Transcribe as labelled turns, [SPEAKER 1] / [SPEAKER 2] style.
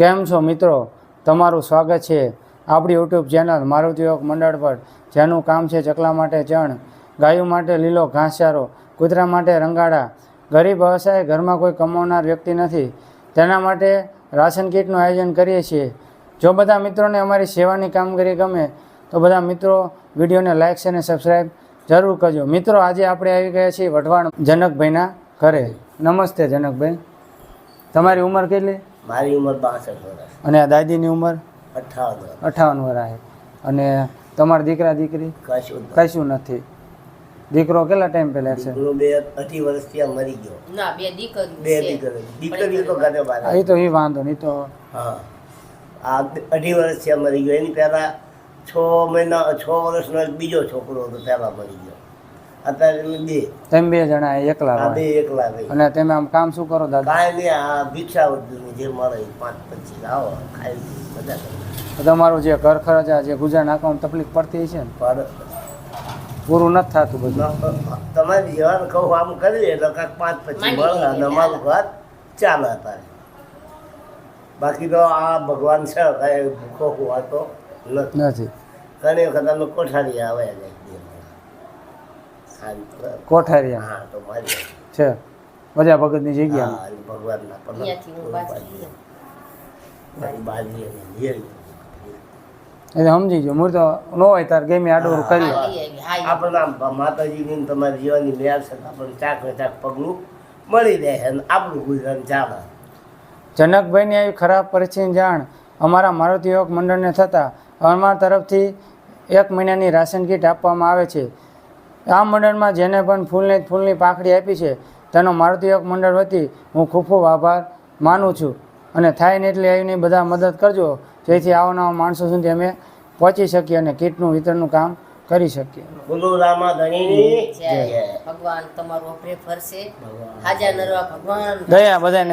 [SPEAKER 1] કેમ છો મિત્રો? તમારું સ્વાગત છે આપણી યુટ્યુબ ચેનલ મારુતિ યોગ મંડળ પર, જેનું કામ છે ચકલા માટે ચણ, ગાયો માટે લીલો ઘાસચારો, કૂતરા માટે રંગાડા ગરીબ અસહાય ઘરમાં કોઈ કમાવનાર વ્યક્તિ નથી. તેના માટે રાશન કીટનું આયોજન કરીએ છીએ. જો બધા મિત્રોને અમારી સેવાની કામગીરી ગમે, તો બધા મિત્રો વિડીયોને લાઇક છે અને સબસ્ક્રાઈબ જરૂર કરજો. મિત્રો, આજે આપણે આવી ગયા છીએ વઢવાણ જનકભાઈના ઘરે. નમસ્તે જનકભાઈ. તમારી ઉંમર કેટલી?
[SPEAKER 2] મારી ઉંમર બાસઠ વર્ષ.
[SPEAKER 1] અને આ દાદીની ઉંમર?
[SPEAKER 2] અઠાવન
[SPEAKER 1] અઠાવન વર્ષ છે. અને તમારા દીકરા દીકરી?
[SPEAKER 2] કશું
[SPEAKER 1] કશું નથી. દીકરો કેટલા ટાઈમ પહેલા છે?
[SPEAKER 2] બે અઢી વર્ષથી આ મરી ગયો.
[SPEAKER 3] ના બે દીકરી
[SPEAKER 2] બે દીકરી દીકરી તો ઘરે બહાર
[SPEAKER 1] એ તો એ વાંધો નહીં તો
[SPEAKER 2] હા. આ અઢી વર્ષથી આ મરી ગયો. એની પહેલાં છ મહિના છ વર્ષનો એક બીજો છોકરો હતો પહેલાં મરી ગયો. અત્યારે બે.
[SPEAKER 1] તમે બે જણા એકલા
[SPEAKER 2] બે એકલા રહી.
[SPEAKER 1] અને તમે આમ કામ શું કરો દાદા?
[SPEAKER 2] કાંઈ નહીં આ ભિક્ષા જે મળે પાંચ પચીસ આવો ખાઈ બધા
[SPEAKER 1] તમારું જે ઘર ખર્ચા જે ગુજરાન નાખવામાં તકલીફ પડતી છે ને?
[SPEAKER 2] પર
[SPEAKER 1] પૂરું નથી થતું બધું.
[SPEAKER 2] તમારી જેવાને કહું આમ કરીએ એટલે કાંક પાંચ પચીસ મળે અને અમારું ઘર ચાલે અત્યારે. બાકી તો આ ભગવાન છે કાંઈ ભૂખો હોવાતો નથી.
[SPEAKER 1] નથી.
[SPEAKER 2] ઘણી વખત અમે કોઠારી આવે
[SPEAKER 1] કોઠારિયા.
[SPEAKER 2] હા તો મારી
[SPEAKER 1] છે. બધા ભગતની જગ્યા.
[SPEAKER 2] ભગવાનના.
[SPEAKER 1] એટલે સમજી ગયો મૂળ નો હોય તાર ગમે આડો કરી
[SPEAKER 2] આપણને આમ માતાજીની ને તમારી જીવાની મેળ છે આપણને ચાક ચાક પગલું મળી રહે અને આપણું ગુજરાન ચાલે.
[SPEAKER 1] જનકભાઈની આવી ખરાબ પરિસ્થિતિની જાણ અમારા મારુતિ યોગ મંડળને થતાં અમારા તરફથી એક મહિનાની રાશન કીટ આપવામાં આવે છે. આ મંડળમાં જેને પણ ફૂલને ફૂલની પાંખડી આપી છે તેનો મારુતિ યોગ મંડળ વતી હું ખૂબ ખૂબ આભાર માનું છું. અને થાય ને એટલી આવીને બધા મદદ કરજો જેથી આવનારા માણસો સુધી અમે પહોંચી શકીએ અને કીટનું વિતરણનું કામ કરી શકીએ.
[SPEAKER 2] બોલો રામા ધણીની
[SPEAKER 3] જય.
[SPEAKER 2] જય.
[SPEAKER 3] ભગવાન તમારું ફરશે. હાજા નરવા ભગવાન.
[SPEAKER 1] દયા બધાને.